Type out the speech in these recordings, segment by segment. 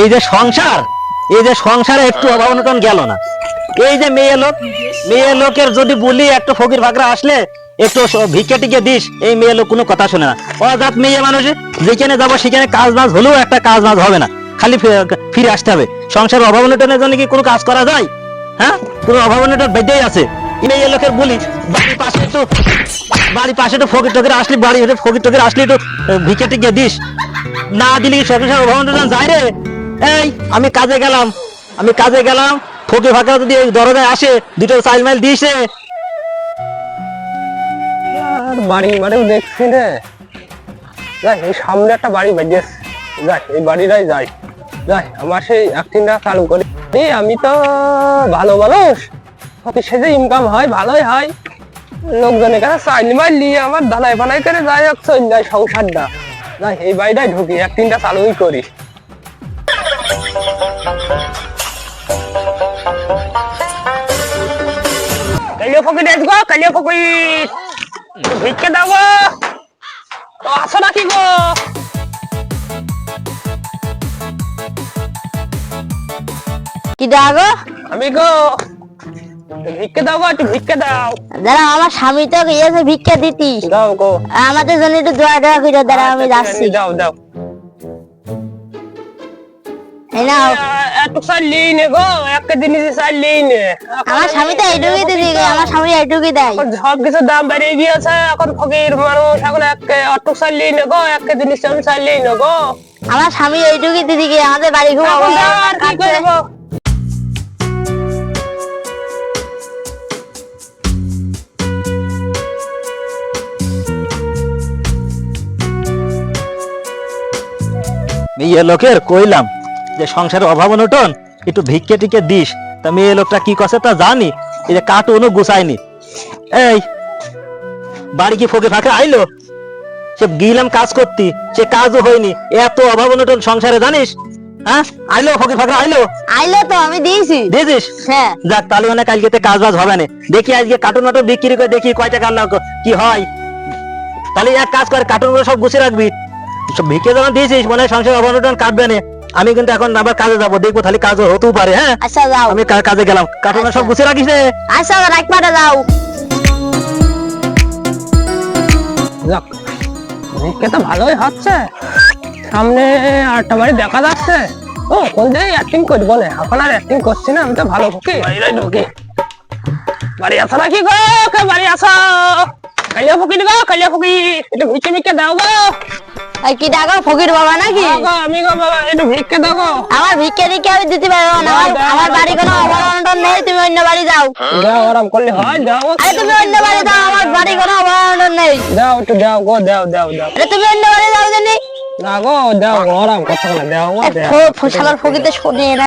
এই যে সংসার, এই যে সংসারে একটু অভাব অনটন গেল না। এই যে মেয়ে লোক, মেয়ে লোকের যদি বলি একটু ফকির ফাকরা আসলে একটু ভিক্ষে টিকে দিস, এই মেয়ে লোক কোনো কথা শোনে না। অজাত মেয়ে মানুষ, যেখানে যাব সেখানে কাজ বাজ হলেও একটা কাজ বাজ হবে না। খালি ফিরে আসতে হবে। সংসার অভাব অনটনের জন্য কি কোনো কাজ করা যায়? হ্যাঁ? কোনো অভাব অনটন বেঁধেই আছে। লোকের বলি। বাড়ির পাশে একটু বাড়ির পাশে একটু ফকির টকির আসলি, বাড়ি ফকির টকির আসলি একটু দিস। না দিলি যায় রে? এই, আমি কাজে গেলাম। আমি কাজে গেলাম। ফকির ফাঁকা যদি এই দরজায় আসে, দুটো চাইল মাইল দিস রে বাড়ি দেখছি রে। যাই, এই সামনে একটা বাড়ি যাই, এই বাড়িটাই যাই। যাই, আমার সেই অ্যাক্টিংটা চালু করি আমি তো ভালো মানুষ। প্রতি সেজে ইনকাম হয় ভালোই হয়। লোকজনের কাছে চাইলি মাইলি আমার দানাই বানাই করে যাই হোক চল যায় সংসারটা। যাই এই বাড়িটাই ঢুকি অ্যাক্টিংটা চালুই করি। কালিয়া ফকির গো কালিয়া ফকির ভিক্ষে দাও ও, আসো নাকি গো? কি দাগো আমি গো ভিক্ষে দাও গো একটু ভিক্ষে দাও। দাঁড়া আমার স্বামী তো গিয়েছে ভিক্ষা দাও গো। আমাদের জন্য একটু দোয়া দোয়া করে দাঁড়া আমি যাচ্ছি। দাও দাও। নাও। গো জিনিস আমার স্বামী তো এইটুকুই দিদি আমার স্বামী এইটুকুই দেয়। সব কিছু দাম বেড়ে গিয়েছে এখন ফকির মানুষ এখন এক গো জিনিস গো। আমার স্বামী এইটুকুই দিদি আমাদের বাড়ি ঘুম মেয়ে লোকের কইলাম যে সংসারের অভাব অনটন একটু ভিক্ষে টিকে দিস। তা মেয়ে লোকটা কি করছে তা জানি এই যে কার্টুনও গুছায়নি। এই বাড়ি কি ফোকে ফাঁকে আইলো? সে গিলাম কাজ করতি সে কাজও হয়নি এত অভাব অনটন সংসারে জানিস? হ্যাঁ আইলো ফকির আইলো? আইলো তো আমি দিয়েছি। দিয়েছিস? হ্যাঁ। যাক তাহলে মানে কালকে কাজ বাজ হবে না। দেখি আজকে কার্টুন মাটুন বিক্রি করে দেখি কয় টাকা কি হয়? তাহলে এক কাজ করে কার্টুন সব গুছিয়ে রাখবি। ভিকে যখন দিয়েছিস মনে হয় সংসার অবনটন কাটবে না। আমি কিন্তু এখন আবার কাজে যাব দেখব তাহলে কাজ হতেও পারে হ্যাঁ? আচ্ছা যাও। আমি কাজে গেলাম। কার্টুন সব গুছিয়ে রাখিস রে আচ্ছা যাও যাক ভিক্ষে তো ভালোই হচ্ছে। সামনে আটটা বাড়ি দেখা যাচ্ছে। ও কোন অ্যাক্টিং করি বলে এখন আর অ্যাক্টিং করছি না আমি তো ভালো ঢুকি। বাড়ি আসো নাকি গো? কে বাড়ি আসো কালিয়া ফকির গো কালিয়া ফকির একটু ভিক্ষে ভিক্ষে দাও গো। কি ডাকো? ফকির বাবা নাকি? আমি গো বাবা একটু ভিক্ষে দাও গো আমার ভিক্ষা দিকে আমি দিতে পারব না। আমার আমার বাড়ি কোনো অবলম্বন নেই তুমি অন্য বাড়ি যাও। দাও আরাম করলে হয় আরে তুমি অন্য বাড়ি যাও আমার বাড়ি কোনো অবলম্বন নেই। দাও একটু দাও গো দাও দাও দাও আরে তুমি অন্য বাড়ি যাও জানি। না গো দাও গো আরাম কথা না দাও গো দাও ফসলার ফকিতে শোনে না।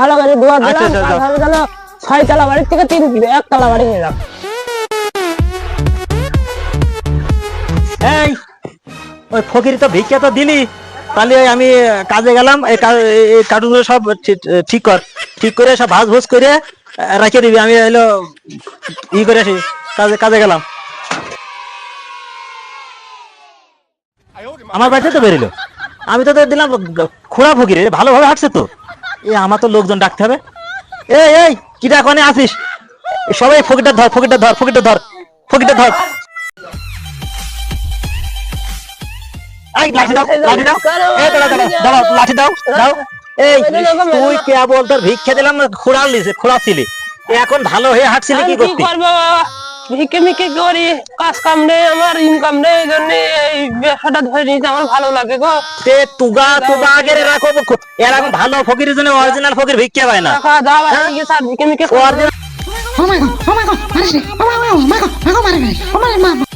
ভালো করে দোয়া আচ্ছা, দিলাম আচ্ছা, ছয় তলা বাড়ির থেকে তিন বাড়ি যাও। এই ওই ফকির তো ভিক্ষা তো দিলি। তাহলে আমি কাজে গেলাম এই কার্টুনগুলো সব ঠিক- কর। ঠিক করে সব ভাজ ভুজ করে রেখে দিবি। আমি হলো ই করে আসি কাজে কাজে গেলাম। আমার বাড়িতে তো বেরিলো আমি তো দিলাম খোড়া ফকির ভালোভাবে হাঁটছে তো। এ আমার তো লোকজন ডাকতে হবে। এই এই কিটা কোনে আসিস সবাই ফকিরটা ধর ফকিরটা ধর ফকিরটা ধর ফকিরটা ধর। লাঠি দাও লাঠি দাও। এই দাঁড়া দাঁড়া লাঠি দাও দাও। এই তুই কেবল তোর ভিক্ষা দিলাম খোড়াল দিছে খোড়াচ্ছিলি। এখন ভালো হয়ে হাঁটছিলি কি আমি কি করতি করব? ভিকে মিকে করি কাজ কাম নেই আমার ইনকাম নেই এই জন্য এই ব্যবসাটা ধরে নিতে আমার ভালো লাগে গো। তে তুগা তুগা আগে রাখো এরকম ভালো ফকিরের জন্য অরিজিনাল ফকির ভিক্ষা পায় না। দাও আর কি স্যার ভিকে মিকে Original Oh my god, oh my god, oh my god god, oh my god, my my